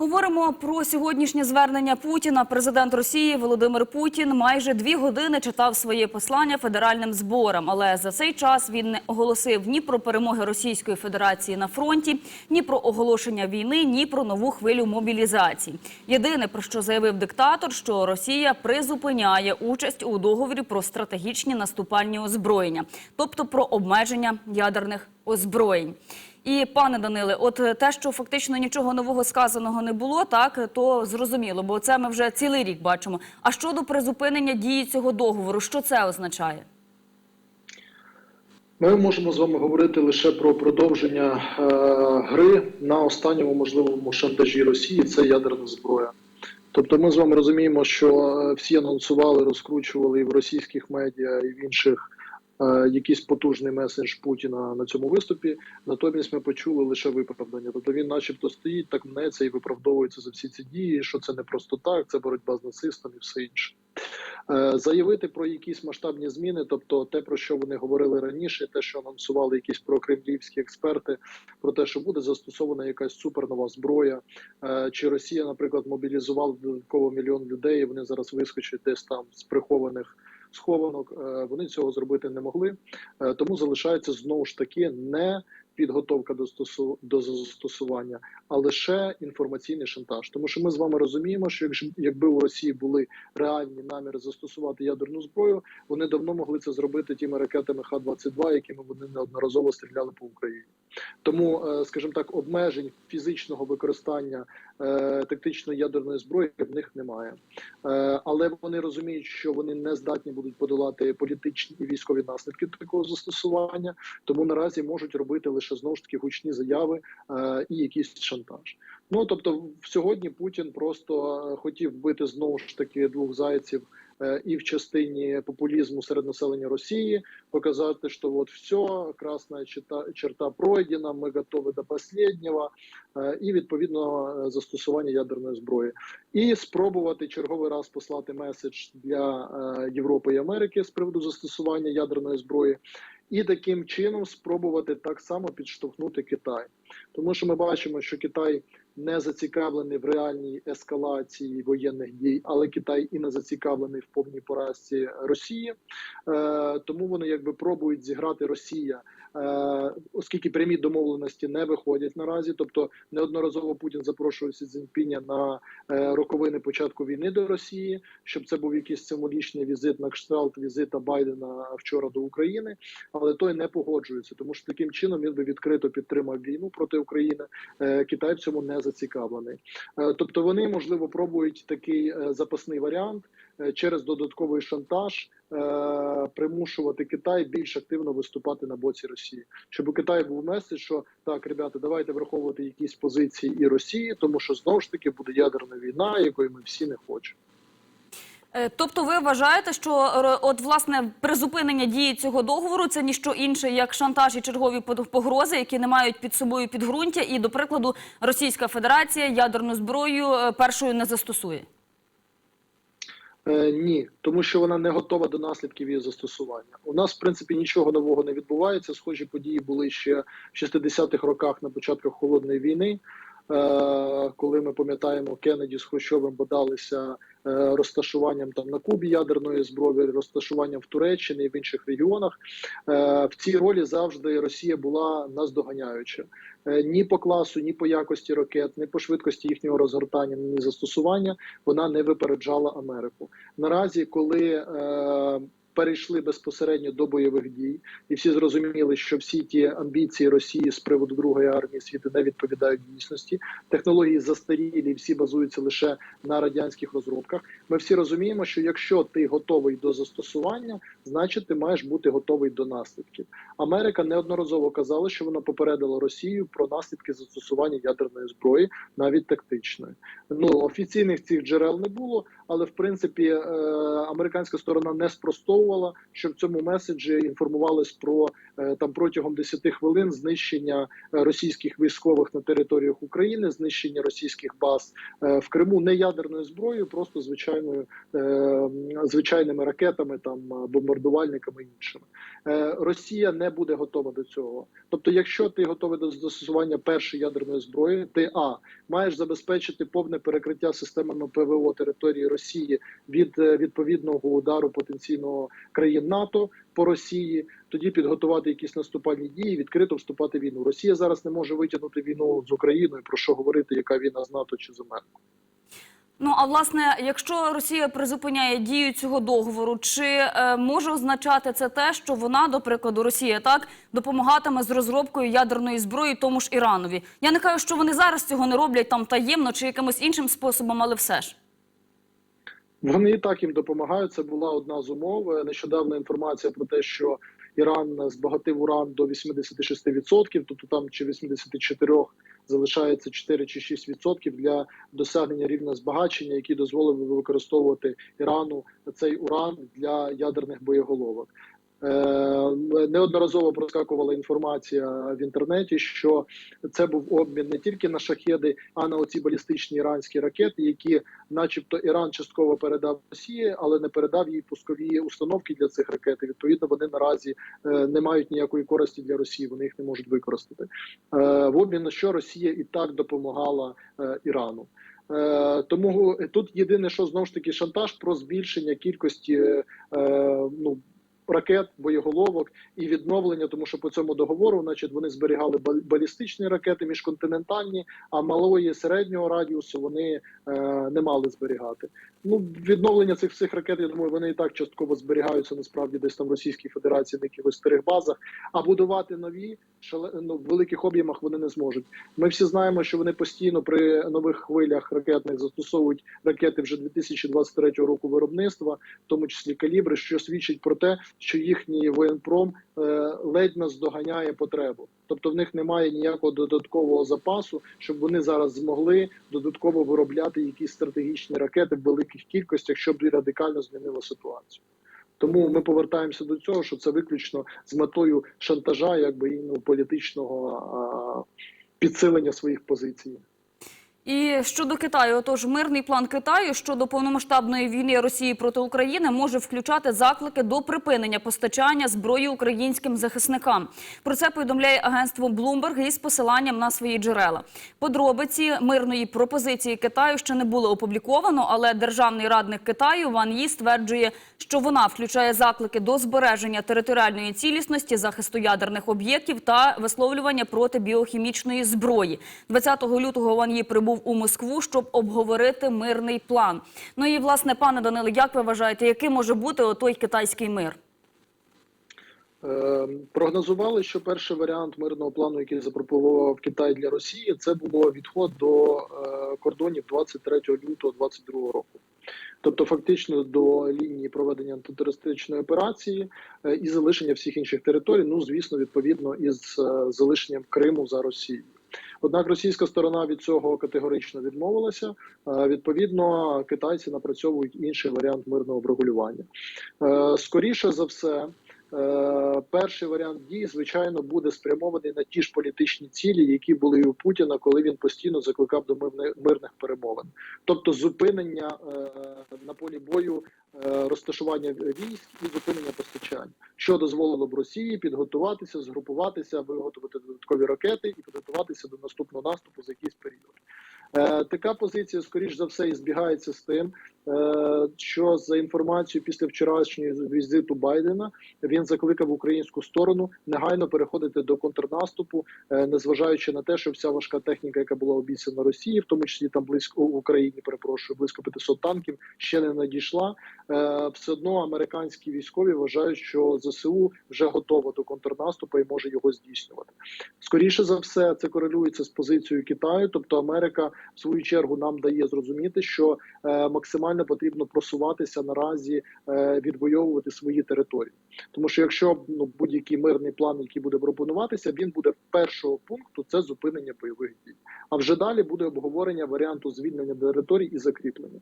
Говоримо про сьогоднішнє звернення Путіна. Президент Росії Володимир Путін майже дві години читав своє послання федеральним зборам, але за цей час він не оголосив ні про перемоги Російської Федерації на фронті, ні про оголошення війни, ні про нову хвилю мобілізації. Єдине про що заявив диктатор, що Росія призупиняє участь у договорі про стратегічні наступальні озброєння, тобто про обмеження ядерних озброєнь. І пане Даниле, от те, що фактично нічого нового сказаного не було, так то зрозуміло, бо це ми вже цілий рік бачимо. А щодо призупинення дії цього договору, що це означає? Ми можемо з вами говорити лише про продовження е, гри на останньому можливому шантажі Росії. Це ядерна зброя. Тобто, ми з вами розуміємо, що е, всі анонсували, розкручували і в російських медіа, і в інших е, якийсь потужний меседж Путіна на цьому виступі. Натомість ми почули лише виправдання. Тобто він, начебто, стоїть, так мнеться і виправдовується за всі ці дії, що це не просто так, це боротьба з нацистами і все інше. Е, Заявити про якісь масштабні зміни, тобто те, про що вони говорили раніше, те, що анонсували якісь прокремлівські експерти, про те, що буде застосована якась супернова зброя, Е, чи Росія, наприклад, мобілізувала додатково мільйон людей, і вони зараз вискочать десь там з прихованих схованок. Е, Вони цього зробити не могли, Е, тому залишається знову ж таки не підготовка до стосу до застосування, а лише інформаційний шантаж. Тому що ми з вами розуміємо, що якщо якби у Росії були реальні наміри застосувати ядерну зброю, вони давно могли це зробити тими ракетами Х-22, якими вони неодноразово стріляли по Україні. Тому, е, скажімо так, обмежень фізичного використання е, тактичної ядерної зброї в них немає. Е, Але вони розуміють, що вони не здатні будуть подолати політичні і військові наслідки такого застосування, тому наразі можуть робити лише знову ж таки гучні заяви е, і якийсь шантаж. Ну тобто, сьогодні Путін просто хотів вбити знову ж таки двох зайців. е, І в частині популізму серед населення Росії показати, що от все, красна черта, черта пройдена, ми готові до останнього, е, і відповідно е, застосування ядерної зброї, і спробувати черговий раз послати меседж для Європи і Америки з приводу застосування ядерної зброї, і таким чином спробувати так само підштовхнути Китай, тому що ми бачимо, що Китай не зацікавлений в реальній ескалації воєнних дій, але Китай і не зацікавлений в повній поразці Росії. Е, тому вони якби пробують зіграти Росія, е, оскільки прямі домовленості не виходять наразі. Тобто неодноразово Путін запрошує Сі Цзіньпіня на е, роковини початку війни до Росії, щоб це був якийсь символічний візит на кшталт візита Байдена вчора до України, але той не погоджується, тому що таким чином він би відкрито підтримав війну проти України. Китай в цьому не зацікавлений. Е, Тобто вони можливо пробують такий е, запасний варіант е, через додатковий шантаж примушувати Китай більш активно виступати на боці Росії, щоб у Китаї був меседж, що так, ребята, давайте враховувати якісь позиції і Росії, тому що знову ж таки буде ядерна війна, якої ми всі не хочемо. Е, Тобто, ви вважаєте, що от власне призупинення дії цього договору це ніщо інше, як шантаж і чергові погрози, які не мають під собою підґрунтя, і до прикладу, Російська Федерація ядерну зброю е, першою не застосує. Е, ні, тому що вона не готова до наслідків її застосування. У нас, в принципі, нічого нового не відбувається. Схожі події були ще в 60-х роках на початку холодної війни. Е, коли ми пам'ятаємо, Кеннеді з Хрущовим бодалися е, розташуванням там на Кубі ядерної зброї, розташуванням в Туреччині і в інших регіонах. Е, в цій ролі завжди Росія була наздоганяюча. Е, ні по класу, ні по якості ракет, ні по швидкості їхнього розгортання, ні застосування вона не випереджала Америку. Наразі, коли е, перейшли безпосередньо до бойових дій, і всі зрозуміли, що всі ті амбіції Росії з приводу другої армії світу не відповідають дійсності. Технології застарілі, всі базуються лише на радянських розробках. Ми всі розуміємо, що якщо ти готовий до застосування, значить ти маєш бути готовий до наслідків. Америка неодноразово казала, що вона попередила Росію про наслідки застосування ядерної зброї, навіть тактичної. Ну офіційних цих джерел не було, але в принципі е, американська сторона не спростовувала, що в цьому меседжі інформувались про там протягом 10 хвилин знищення е, російських військових на територіях України, знищення російських баз е, в Криму не ядерною зброєю, просто звичайною е, звичайними ракетами, там е, бомбардувальниками і іншими. Е, Росія не буде готова до цього. Тобто, якщо ти готовий до застосування першої ядерної зброї, ти а маєш забезпечити повне перекриття системами ПВО території Росії від е, відповідного удару потенційного країн НАТО по Росії, тоді підготувати якісь наступальні дії, відкрито вступати в війну. Росія зараз не може витягнути війну з Україною. Про що говорити, яка війна з НАТО чи з Америкою? Ну а власне, якщо Росія призупиняє дію цього договору, чи е, може означати це те, що вона, до прикладу, Росія так допомагатиме з розробкою ядерної зброї тому ж Іранові? Я не кажу, що вони зараз цього не роблять там таємно чи якимось іншим способом, але все ж. Вони і так їм допомагають. Це була одна з умов. Е, Нещодавна інформація про те, що Іран збагатив уран до 86%, тобто там чи 84% залишається 4 чи 6% для досягнення рівня збагачення, який дозволив використовувати Ірану цей уран для ядерних боєголовок. Е, Неодноразово проскакувала інформація в інтернеті, що це був обмін не тільки на шахеди, а на оці балістичні іранські ракети, які, начебто, Іран частково передав Росії, але не передав їй пускові установки для цих ракет. Відповідно, вони наразі е, не мають ніякої користі для Росії. Вони їх не можуть використати. Е, В обмін на що Росія і так допомагала Ірану. Тому тут єдине, що знову ж таки шантаж про збільшення кількості ну ракет, боєголовок і відновлення, тому що по цьому договору, значить, вони зберігали бал- балістичні ракети міжконтинентальні, а малої середнього радіусу вони е, не мали зберігати. Ну відновлення цих всіх ракет, я думаю, вони і так частково зберігаються насправді десь там в Російській Федерації на якихось старих базах. А будувати нові шале... ну, в великих об'ємах вони не зможуть. Ми всі знаємо, що вони постійно при нових хвилях ракетних застосовують ракети вже 2023 року виробництва, в тому числі калібри, що свідчить про те, що їхній воєнпром е, ледь наздоганяє потребу. Тобто в них немає ніякого додаткового запасу, щоб вони зараз змогли додатково виробляти якісь стратегічні ракети в великих кількостях, щоб радикально змінило ситуацію. Тому ми повертаємося до цього, що це виключно з метою шантажа, якби і ну, політичного а, підсилення своїх позицій. І щодо Китаю, отож, мирний план Китаю щодо повномасштабної війни Росії проти України може включати заклики до припинення постачання зброї українським захисникам. Про це повідомляє агентство Bloomberg із посиланням на свої джерела. Подробиці мирної пропозиції Китаю ще не було опубліковано, але державний радник Китаю Ван Ї стверджує, що вона включає заклики до збереження територіальної цілісності, захисту ядерних об'єктів та висловлювання проти біохімічної зброї. 20 лютого Ван Ї прибув у Москву, щоб обговорити мирний план. Ну і власне, пане Даниле, як ви вважаєте, яким може бути отой китайський мир? Е, прогнозували, що перший варіант мирного плану, який запропонував Китай для Росії, це було відход до е, кордонів 23 лютого 2022 року. Тобто, фактично до лінії проведення антитерористичної операції е, і залишення всіх інших територій. Ну звісно, відповідно із залишенням Криму за Росією. Однак російська сторона від цього категорично відмовилася. Е, Відповідно, китайці напрацьовують інший варіант мирного врегулювання. Е, Скоріше за все, перший варіант дій, звичайно, буде спрямований на ті ж політичні цілі, які були і у Путіна, коли він постійно закликав до мирних, перемовин, тобто зупинення е, на полі бою, е, розташування військ і зупинення постачання, що дозволило б Росії підготуватися, згрупуватися, виготовити додаткові ракети і підготуватися до наступного наступу за якийсь період. Е, Така позиція, скоріш за все, і збігається з тим, е, що за інформацією після вчорашньої візиту Байдена він закликав українську сторону негайно переходити до контрнаступу, е, незважаючи на те, що вся важка техніка, яка була обіцяна Росії, в тому числі там близько в Україні, перепрошую, близько 500 танків, ще не надійшла. Е, Все одно американські військові вважають, що ЗСУ вже готово до контрнаступу і може його здійснювати. Скоріше за все, це корелюється з позицією Китаю, тобто Америка в свою чергу нам дає зрозуміти, що е, максимально потрібно просуватися наразі, е, відвоювати свої території. Тому що якщо ну будь-який мирний план, який буде пропонуватися, він буде першого пункту це зупинення бойових дій. А вже далі буде обговорення варіанту звільнення територій і закріплення.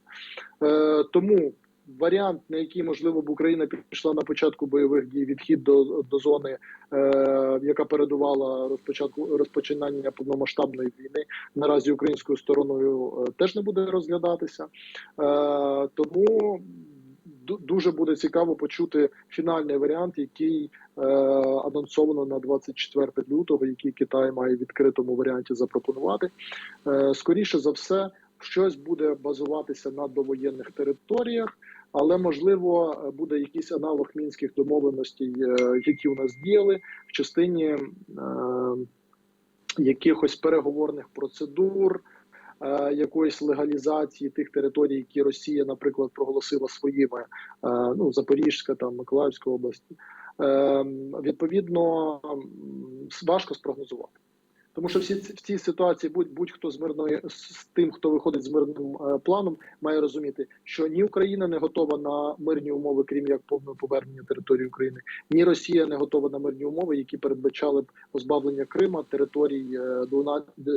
Е, тому варіант, на який можливо б Україна пішла на початку бойових дій, відхід до, до зони, е, яка передувала розпочатку розпочинання повномасштабної війни, наразі українською стороною е, теж не буде розглядатися. Е, тому дуже буде цікаво почути фінальний варіант, який е, анонсовано на 24 лютого, який Китай має в відкритому варіанті запропонувати. Е, скоріше за все, щось буде базуватися на довоєнних територіях, але можливо буде якийсь аналог мінських домовленостей, е, які у нас діяли в частині е, якихось переговорних процедур. е, Якоїсь легалізації тих територій, які Росія, наприклад, проголосила своїми, ну Запорізька, там Миколаївська області, Е, відповідно важко спрогнозувати. Тому що всі в цій ситуації будь будь-хто з мирної з тим, хто виходить з мирним е, планом, має розуміти, що ні Україна не готова на мирні умови, крім як повного повернення території України, ні Росія не готова на мирні умови, які передбачали б позбавлення Крима, територій е,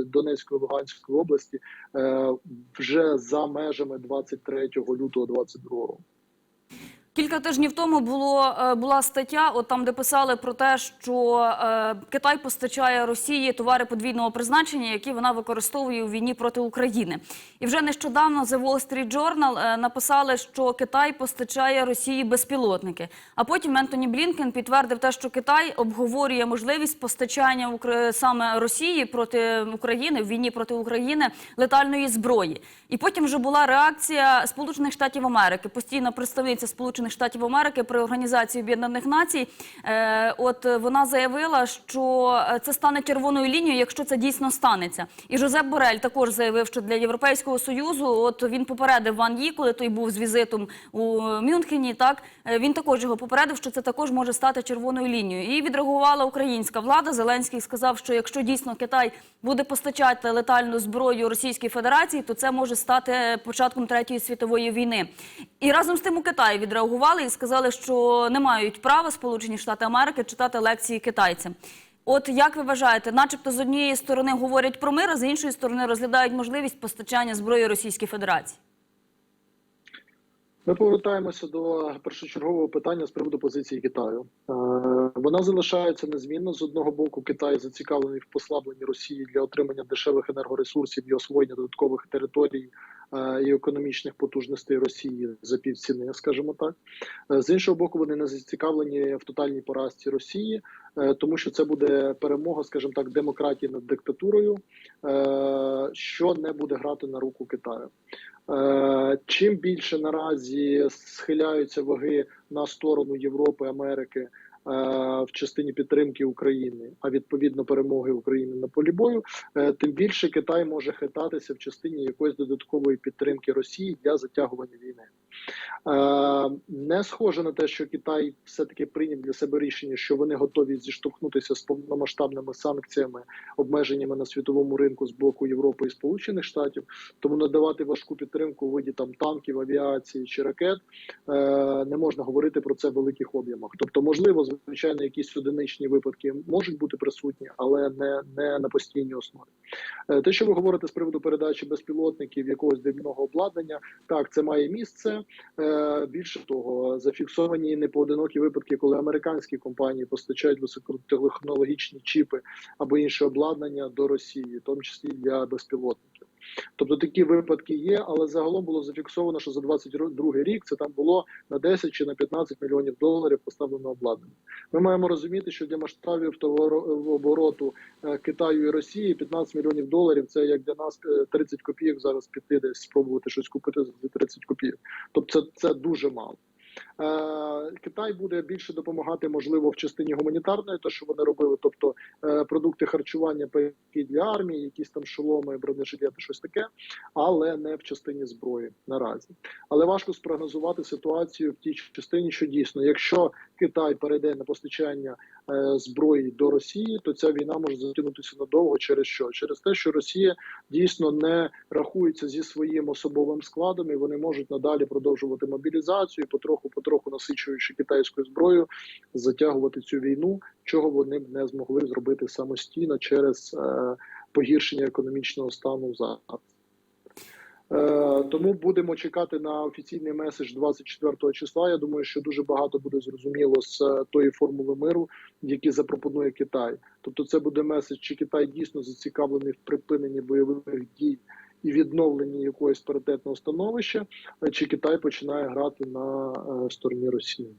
Донецької Луганської області е, вже за межами 23 лютого 22 року. Кілька тижнів тому було е, була стаття, от там де писали про те, що е, Китай постачає Росії товари подвійного призначення, які вона використовує у війні проти України. І вже нещодавно The Wall Street Journal е, написали, що Китай постачає Росії безпілотники. А потім Ентоні Блінкен підтвердив те, що Китай обговорює можливість постачання саме Росії проти України в війні проти України летальної зброї. І потім вже була реакція Сполучених Штатів Америки, постійна представниця Сполучених Штатів Америки при Організації Об'єднаних Націй. Е, от е, вона заявила, що е, це стане червоною лінією, якщо це дійсно станеться. І Жозеп Борель також заявив, що для Європейського союзу, от він попередив Ван Ї, коли той був з візитом у Мюнхені. Так е, він також його попередив, що це також може стати червоною лінією. І відреагувала українська влада. Зеленський сказав, що якщо дійсно Китай буде постачати летальну зброю Російській Федерації, то це може стати початком третьої світової війни. І разом з тим у Китаї відреагували і сказали, що не мають права Сполучені Штати Америки читати лекції китайцям. От як ви вважаєте, начебто з однієї сторони говорять про мир, а з іншої сторони розглядають можливість постачання зброї Російській Федерації? Ми повертаємося до першочергового питання з приводу позиції Китаю. Е, Вона залишається незмінно. З одного боку, Китай зацікавлений в послабленні Росії для отримання дешевих енергоресурсів і освоєння додаткових територій і економічних потужностей Росії за півціни, скажімо так. Е, З іншого боку, вони не зацікавлені в тотальній поразці Росії, е, тому що це буде перемога, скажімо так, демократії над диктатурою, е, що не буде грати на руку Китаю. Е, Чим більше наразі схиляються ваги на сторону Європи, Америки е, в частині підтримки України, а відповідно перемоги України на полі бою, е, тим більше Китай може хитатися в частині якоїсь додаткової підтримки Росії для затягування війни. Е, Не схоже на те, що Китай все-таки прийняв для себе рішення, що вони готові зіштовхнутися з повномасштабними санкціями, обмеженнями на світовому ринку з боку Європи і Сполучених Штатів. Тому надавати важку підтримку у виді там танків, авіації чи ракет е, не можна говорити про це в великих об'ємах. Тобто, можливо, звичайно, якісь одиничні випадки можуть бути присутні, але не, не на постійній основі. Е, Те, що ви говорите з приводу передачі безпілотників якогось дрібного обладнання, так це має місце. Е, Більше того, зафіксовані непоодинокі випадки, коли американські компанії постачають високотехнологічні чіпи або інше обладнання до Росії, в тому числі для безпілотників. Тобто такі випадки є, але загалом було зафіксовано, що за 22 рік це там було на 10 чи на 15 мільйонів доларів поставлено обладнання. Ми маємо розуміти, що для масштабів товарообороту е, Китаю і Росії 15 мільйонів доларів це як для нас е, 30 копійок зараз піти десь спробувати щось купити за 30 копійок. Тобто це, це дуже мало. Китай буде більше допомагати, можливо, в частині гуманітарної, те, що вони робили, тобто е, продукти харчування пайки для армії, якісь там шоломи, бронежилети, щось таке, але не в частині зброї наразі. Але важко спрогнозувати ситуацію в тій частині, що дійсно, якщо Китай перейде на постачання е, зброї до Росії, то ця війна може затягнутися надовго. Через що? Через те, що Росія дійсно не рахується зі своїм особовим складом, і вони можуть надалі продовжувати мобілізацію, потроху, потроху насичуючи китайською зброєю, затягувати цю війну, чого вони б не змогли зробити самостійно через е, погіршення економічного стану. Е, Е, Тому будемо чекати на офіційний меседж 24 числа. Я думаю, що дуже багато буде зрозуміло з е, тої формули миру, які запропонує Китай. Тобто, це буде меседж, чи Китай дійсно зацікавлений в припиненні бойових дій і відновленні якогось паритетного становища, чи Китай починає грати на е, стороні Росії.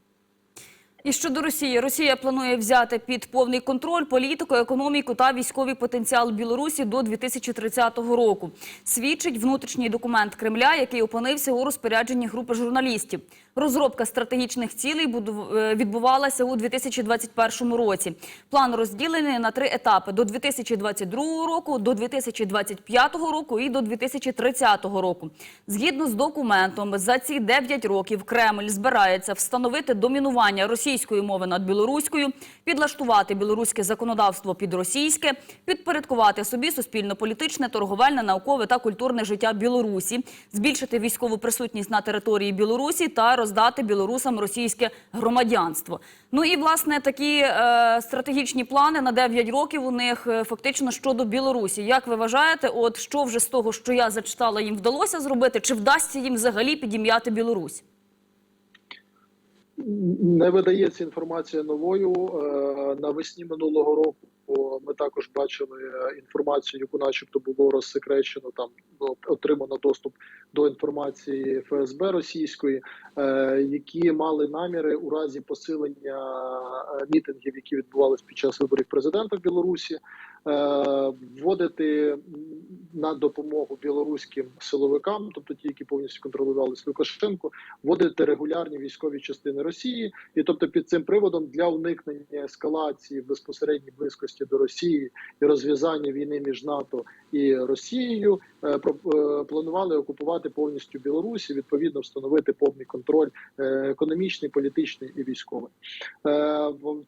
І щодо Росії, Росія планує взяти під повний контроль політику, економіку та військовий потенціал Білорусі до 2030 року. Свідчить внутрішній документ Кремля, який опинився у розпорядженні групи журналістів. Розробка стратегічних цілей е, відбувалася у 2021 році. План розділений на три етапи: до 2022 року, до 2025 року і до 2030 року. Згідно з документом, за ці 9 років Кремль збирається встановити домінування російської мови над білоруською, підлаштувати білоруське законодавство під російське, підпорядкувати собі суспільно-політичне, торговельне, наукове та культурне життя Білорусі, збільшити військову присутність на території Білорусі та роздати білорусам російське громадянство. Ну і власне такі е, стратегічні плани на 9 років у них е, фактично щодо Білорусі. Як ви вважаєте, от що вже з того, що я зачитала, їм вдалося зробити? Чи вдасться їм взагалі підім'яти Білорусь? Не видається інформація новою. Е, Навесні минулого року ми також бачили е, інформацію, яку, начебто, було розсекречено. Там отримано доступ до інформації ФСБ російської, е, які мали наміри у разі посилення е, мітингів, які відбувалися під час виборів президента в Білорусі, вводити на допомогу білоруським силовикам, тобто ті, які повністю контролювалися Лукашенко, вводити регулярні військові частини Росії, і тобто під цим приводом для уникнення ескалації в безпосередній близькості до Росії і розв'язання війни між НАТО і Росією е, е, планували окупувати повністю Білорусь і відповідно встановити повний контроль е, економічний, політичний і військовий.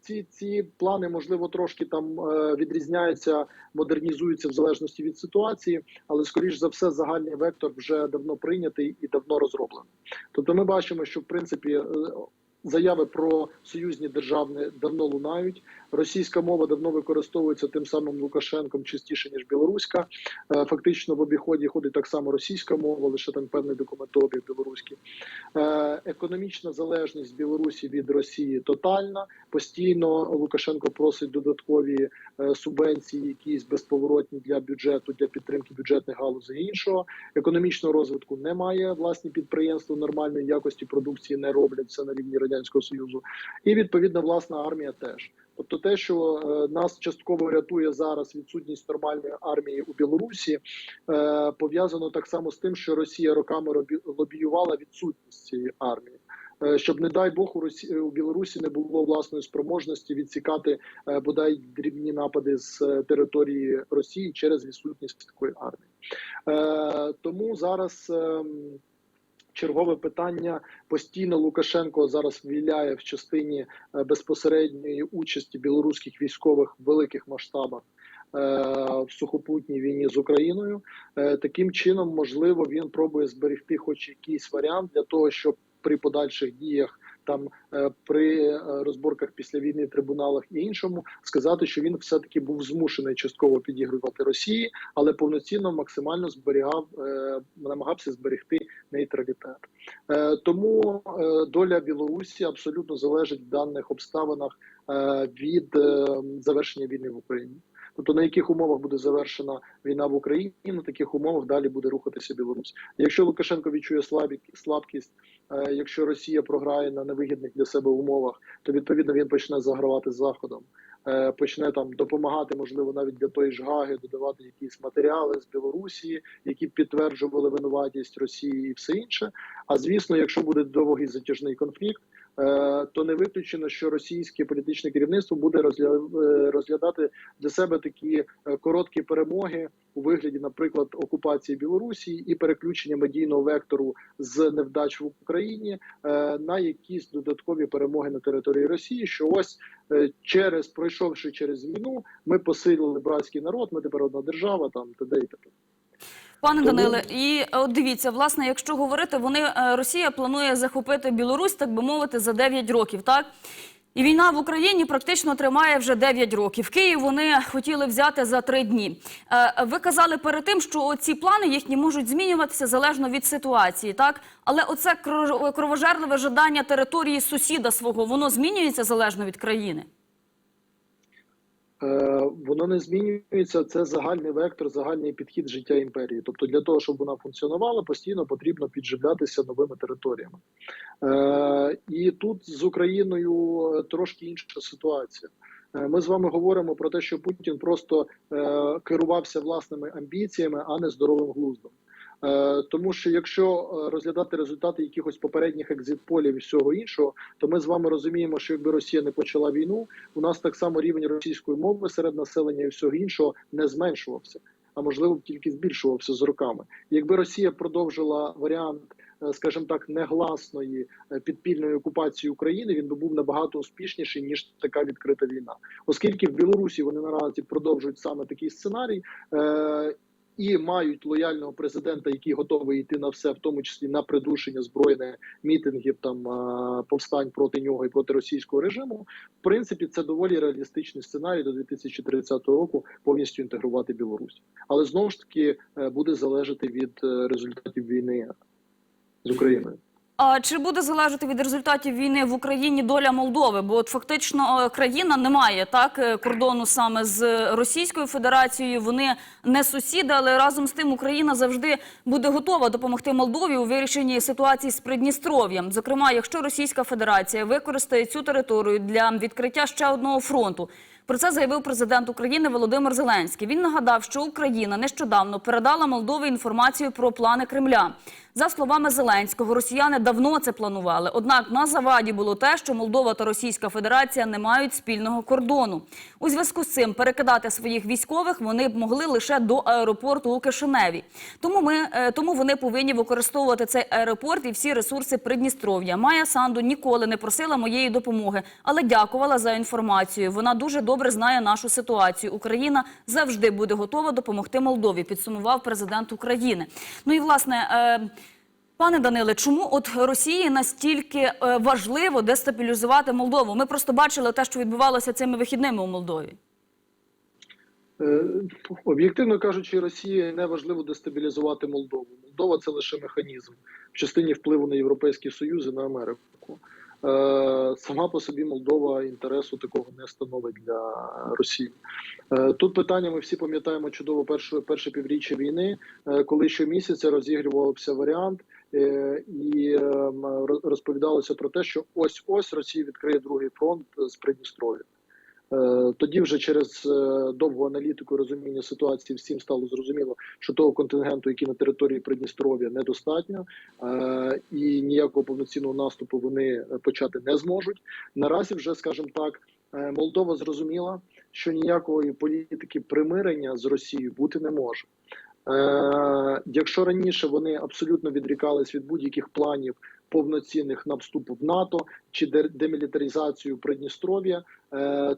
Ці ці плани можливо трошки там відрізняються, модернізуються в залежності від ситуації, але скоріш за все загальний вектор вже давно прийнятий і давно розроблений. Тобто, ми бачимо, що в принципі. Заяви про союзні державні давно лунають. Російська мова давно використовується тим самим Лукашенком частіше ніж білоруська. Е, Фактично в обіході ходить так само російська мова, лише там певний документообіг білоруський. Е, Економічна залежність Білорусі від Росії тотальна. Постійно Лукашенко просить додаткові е, субвенції, якісь безповоротні для бюджету, для підтримки бюджетних галузей іншого. Економічного розвитку немає. Власні підприємства нормальної якості продукції не роблять це на рівні радянського союзу, і відповідно власна армія теж. Тобто, те, що е, нас частково рятує зараз відсутність нормальної армії у Білорусі, е, пов'язано так само з тим, що Росія роками лобіювала відсутність цієї армії. Е, Щоб не дай Бог у Росі у Білорусі не було власної спроможності відсікати бодай дрібні напади з території Росії через відсутність такої армії. Тому зараз ем, чергове питання постійно Лукашенко зараз віляє в частині е, безпосередньої участі білоруських військових в великих масштабах. е, В сухопутній війні з Україною Е, таким чином, можливо, він пробує зберегти, хоч якийсь варіант для того, щоб при подальших діях, там е, при е, розборках після війни, трибуналах і іншому, сказати, що він все таки був змушений частково підігрувати Росії, але повноцінно максимально зберігав, е, намагався зберегти нейтралітет. Тому доля Білорусі абсолютно залежить в даних обставинах від завершення війни в Україні. Тобто на яких умовах буде завершена війна в Україні, на таких умовах далі буде рухатися Білорусь. Якщо Лукашенко відчує слабкість, якщо Росія програє на невигідних для себе умовах, то відповідно він почне загравати з заходом, е, почне там допомагати, можливо, навіть для тої ж Гаги, додавати якісь матеріали з Білорусі, які підтверджували винуватість Росії і все інше. А звісно, якщо буде довгий затяжний конфлікт. Е, То не виключено, що російське політичне керівництво буде е, розглядати для себе такі е, короткі перемоги у вигляді, наприклад, окупації Білорусі і переключення медійного вектору з невдач в Україні на якісь додаткові перемоги на території Росії. Що ось через пройшовши через війну, ми посилили братський народ. Ми тепер одна держава, там т.д. і т.п. Пане Даниле, і е, от дивіться, власне, якщо говорити, вони е, Росія планує захопити Білорусь, так би мовити, за 9 років, так? І війна в Україні практично тримає вже 9 років. Київ вони хотіли взяти за три дні. Е, Ви казали перед тим, що ці плани їхні можуть змінюватися залежно від ситуації, так? Але оце кро- кровожерливе жадання території сусіда свого, воно змінюється залежно від країни. Е, Воно не змінюється. Це загальний вектор, загальний підхід життя імперії. Тобто, для того, щоб вона функціонувала, постійно потрібно підживлятися новими територіями. Е, І тут з Україною трошки інша ситуація. Е, Ми з вами говоримо про те, що Путін просто керувався власними амбіціями, а не здоровим глуздом. Е, Тому що якщо е, розглядати результати якихось попередніх екзитполів і всього іншого, то ми з вами розуміємо, що якби Росія не почала війну, у нас так само рівень російської мови серед населення і всього іншого не зменшувався, а можливо тільки збільшувався з роками. Якби Росія продовжила варіант, е, скажімо так, негласної підпільної окупації України, він би був набагато успішніший ніж така відкрита війна, оскільки в Білорусі вони наразі продовжують саме такий сценарій. І мають лояльного президента, який готовий йти на все, в тому числі на придушення збройних мітингів, там повстань проти нього і проти російського режиму. В принципі, це доволі реалістичний сценарій до 2030 року повністю інтегрувати Білорусь. Але знову ж таки е, буде залежати від е, результатів війни з Україною. А чи буде залежати від результатів війни в Україні доля Молдови? Бо от фактично е, країна не має так е, кордону саме з Російською Федерацією. Вони не сусіди, але разом з тим Україна завжди буде готова допомогти Молдові у вирішенні ситуації з Придністров'ям. Зокрема, якщо Російська Федерація використає цю територію для відкриття ще одного фронту. Про це заявив президент України Володимир Зеленський. Він нагадав, що Україна нещодавно передала Молдові інформацію про плани Кремля. За словами Зеленського, росіяни давно це планували. Однак на заваді було те, що Молдова та Російська Федерація не мають спільного кордону. У зв'язку з цим перекидати своїх військових вони б могли лише до аеропорту у Кишиневі. Тому ми е, тому вони повинні використовувати цей аеропорт і всі ресурси Придністров'я. Майя Санду ніколи не просила моєї допомоги, але дякувала за інформацію. Вона дуже добре знає нашу ситуацію. Україна завжди буде готова допомогти Молдові. Підсумував президент України. Ну і власне. Е, Пане Даниле, чому от Росії настільки е, важливо дестабілізувати Молдову? Ми просто бачили те, що відбувалося цими вихідними у Молдові. Е, Об'єктивно кажучи, Росії не важливо дестабілізувати Молдову. Молдова це лише механізм в частині впливу на Європейський Союз і на Америку. Е, Сама по собі Молдова інтересу такого не становить для Росії. Е, Тут питання ми всі пам'ятаємо чудово перше, перше півріччя війни, е, коли щомісяця розігрівався варіант, і е, розповідалося про те, що ось ось Росія відкриє другий фронт з Придністров'я. Е, Тоді вже через е, довгу аналітику розуміння ситуації всім стало зрозуміло, що того контингенту, який на території Придністров'я, недостатньо, е, і ніякого повноцінного наступу вони почати не зможуть. Наразі вже, скажімо так, Молдова зрозуміла, що ніякої політики примирення з Росією бути не може. Якщо раніше вони абсолютно відрікались від будь-яких планів повноцінних на вступ в НАТО чи демілітаризацію Придністров'я,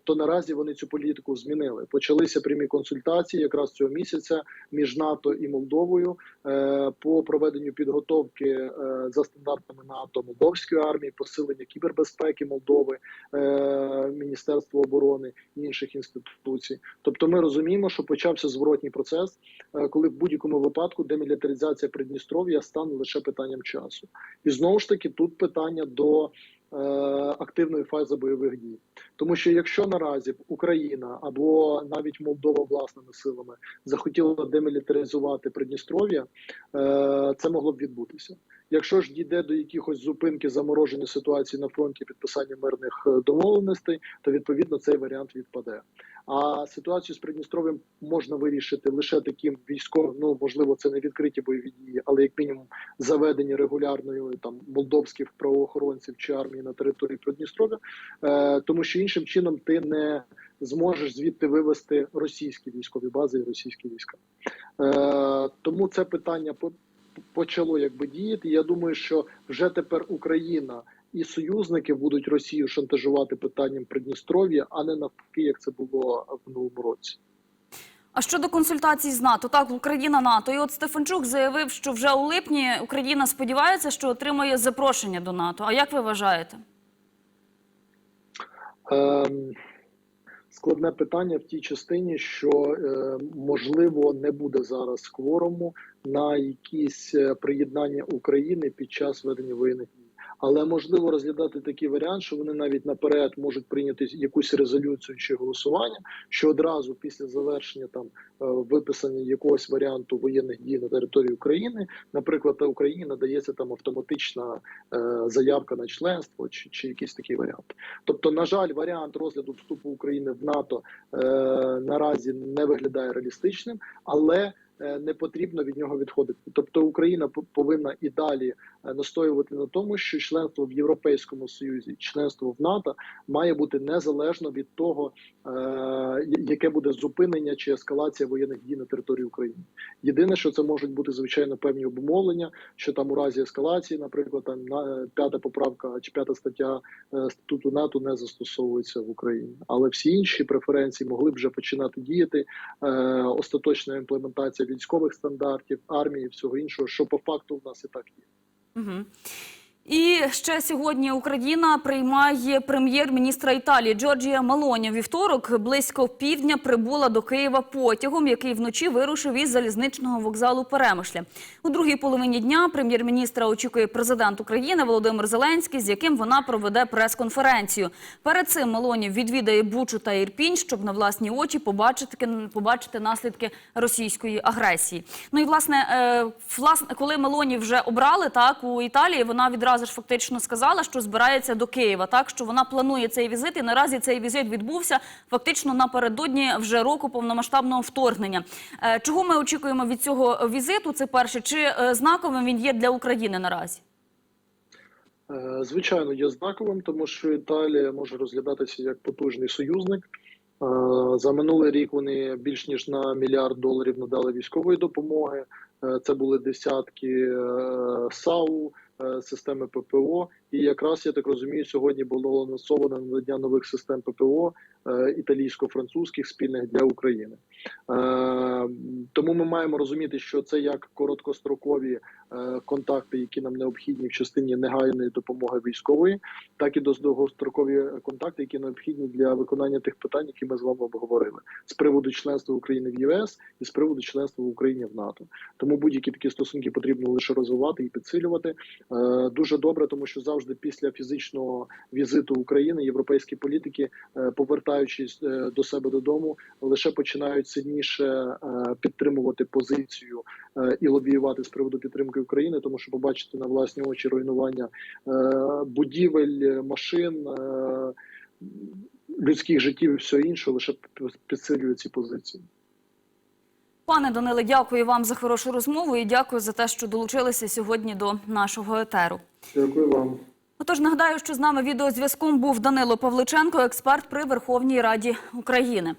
то наразі вони цю політику змінили. Почалися прямі консультації якраз цього місяця між НАТО і Молдовою е, по проведенню підготовки е, за стандартами НАТО Молдовської армії, посилення кібербезпеки Молдови, е, Міністерства оборони і інших інституцій. Тобто, ми розуміємо, що почався зворотній процес, е, коли в будь-якому випадку демілітаризація Придністров'я стане лише питанням часу. І знову ж таки тут питання до е, активної фази бойових дій, тому що якщо наразі Україна або навіть Молдова власними силами захотіла демілітаризувати Придністров'я, е, це могло б відбутися. Якщо ж дійде до якихось зупинки замороження ситуації на фронті підписання мирних е, домовленостей, то відповідно цей варіант відпаде. А ситуацію з Придністров'ям можна вирішити лише таким військовим. Ну можливо, це не відкриті бойові дії, але як мінімум заведення регулярної там молдовських правоохоронців чи армії на території Придністров'я, е, тому що іншим чином ти не зможеш звідти вивести російські військові бази і російські війська. Е, тому це питання по- почало якби діяти. Я думаю, що вже тепер Україна і союзники будуть Росію шантажувати питанням Придністров'я, а не навпаки, як це було в минулому році. А щодо консультацій з НАТО, так Україна НАТО. І от Стефанчук заявив, що вже у липні Україна сподівається, що отримає запрошення до НАТО. А як ви вважаєте? Ем, Складне питання в тій частині, що е, можливо не буде зараз кворуму на якісь е, приєднання України під час ведення воєнних дій. Але можливо розглядати такий варіант, що вони навіть наперед можуть прийняти якусь резолюцію чи голосування, що одразу після завершення там е, виписання якогось варіанту воєнних дій на території України, наприклад, та Україні надається там автоматична е, заявка на членство чи, чи якийсь такий варіант. Тобто, на жаль, варіант розгляду вступу України в НАТО е, наразі не виглядає реалістичним, але не потрібно від нього відходити. Тобто Україна повинна і далі е, настоювати на тому, що членство в Європейському Союзі, членство в НАТО має бути незалежно від того, е, яке буде зупинення чи ескалація воєнних дій на території України. Єдине, що це можуть бути звичайно певні обумовлення, що там у разі ескалації, наприклад, там на п'ята поправка чи п'ята стаття е, статуту НАТО не застосовується в Україні, але всі інші преференції могли б вже починати діяти. Е, остаточна імплементація військових стандартів, армії, всього іншого, що по факту в нас і так є. Угу. І ще сьогодні Україна приймає прем'єр-міністра Італії Джорджія Малоні. Вівторок близько півдня прибула до Києва потягом, який вночі вирушив із залізничного вокзалу Перемишля. У другій половині дня прем'єр-міністра очікує президент України Володимир Зеленський, з яким вона проведе прес-конференцію. Перед цим Малоні відвідає Бучу та Ірпінь, щоб на власні очі побачити, побачити наслідки російської агресії. Ну і власне, е, власне, коли Мелоні вже обрали так у Італії, вона відразу ж фактично сказала, що збирається до Києва, так що вона планує цей візит. І наразі цей візит відбувся фактично напередодні вже року повномасштабного вторгнення. Е, Чого ми очікуємо від цього візиту? Це перше, чи е, знаковим він є для України наразі? Е, Звичайно, є знаковим, тому що Італія може розглядатися як потужний союзник. За минулий рік вони більш ніж на мільярд доларів надали військової допомоги. Це були десятки САУ, системи ППО. І якраз я так розумію, сьогодні було анонсовано надання нових систем ППО е, італійсько-французьких спільних для України. Е, Тому ми маємо розуміти, що це як короткострокові е, контакти, які нам необхідні в частині негайної допомоги військової, так і довгострокові контакти, які необхідні для виконання тих питань, які ми з вами обговорили з приводу членства України в ЄС і з приводу членства в Україні в НАТО. Тому будь-які такі стосунки потрібно лише розвивати і підсилювати. Е, Дуже добре, тому що завжди після фізичного візиту України європейські політики, е, повертаючись е, до себе додому, лише починають сильніше е, підтримувати позицію і лобіювати з приводу підтримки України, тому що побачити на власні очі руйнування будівель, машин. Людських життів і все інше лише підсилює ці позиції. Пане Даниле, дякую вам за хорошу розмову і дякую за те, що долучилися сьогодні до нашого етеру. Дякую вам. Отож, нагадаю, що з нами відеозв'язком був Данило Павличенко, експерт при Верховній Раді України.